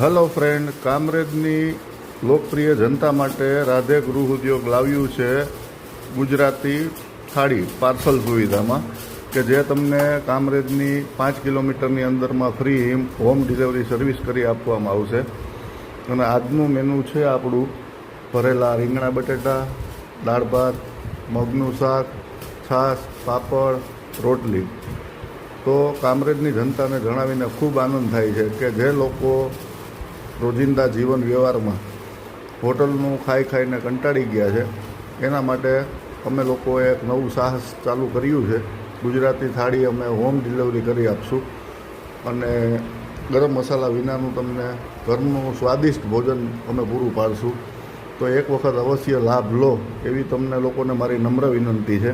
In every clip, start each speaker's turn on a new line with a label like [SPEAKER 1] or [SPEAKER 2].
[SPEAKER 1] Hello friend કામરેજની લોકપ્રિય જનતા માટે રાધે ગૃહ ઉદ્યોગ લાવ્યું છે ગુજરાતી થાળી, પાર્સલ સુવિધામાં, કે જે તમને કામરેજની પાંચ કિલોમીટરની અંદરમાં ફ્રી હોમ ડિલિવરી સર્વિસ કરી આપવામાં આવશે. અને આજનું મેનુ છે આપણું ભરેલા રીંગણા બટેટા, દાળ ભાત, મગનું શાક, છાશ, પાપડ, રોટલી. તો કામરેજની જનતાને જણાવીને ખૂબ આનંદ થાય છે કે જે લોકો રોજિંદા જીવન વ્યવહારમાં હોટલનું ખાઈ ખાઈને કંટાળી ગયા છે. એના માટે અમે લોકોએ એક નવું સાહસ ચાલુ કર્યું છે. ગુજરાતી થાળી અમે હોમ ડિલિવરી કરી આપશું. અને ગરમ મસાલા વિનાનું તમને ઘરનું સ્વાદિષ્ટ ભોજન અમે પૂરું પાડશું. તો એક વખત અવશ્ય લાભ લો એવી તમને લોકોને મારી નમ્ર વિનંતી છે.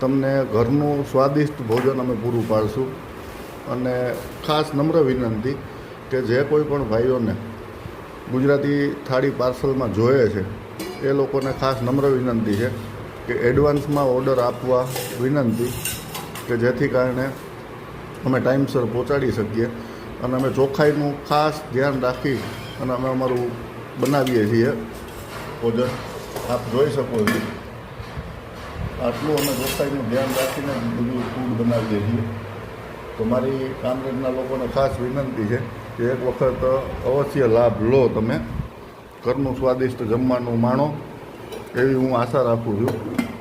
[SPEAKER 1] તમને ઘરનું સ્વાદિષ્ટ ભોજન અમે પૂરું પાડશું. અને ખાસ નમ્ર વિનંતી કે જે કોઈ પણ ભાઈઓને ગુજરાતી થાળી પાર્સલમાં જોઈએ છે, એ લોકોને ખાસ નમ્ર વિનંતી છે કે એડવાન્સમાં ઓર્ડર આપવા વિનંતી કે જેથી કારણે અમે ટાઈમસર પહોંચાડી શકીએ અને અમે ચોખ્ખાઈનું ખાસ ધ્યાન રાખી અને અમે અમારું બનાવીએ છીએ. ઓર્ડર આપ જોઈ શકો છો. આટલું અમે ચોખ્ખાઈનું ધ્યાન રાખીને બધું ફૂડ બનાવીએ છીએ. તો મારી કામરેજના લોકોને ખાસ વિનંતી છે કે એક વખત અવશ્ય લાભ લો તમે. ઘરનું સ્વાદિષ્ટ જમવાનું માણો, એવી હું આશા રાખું છું.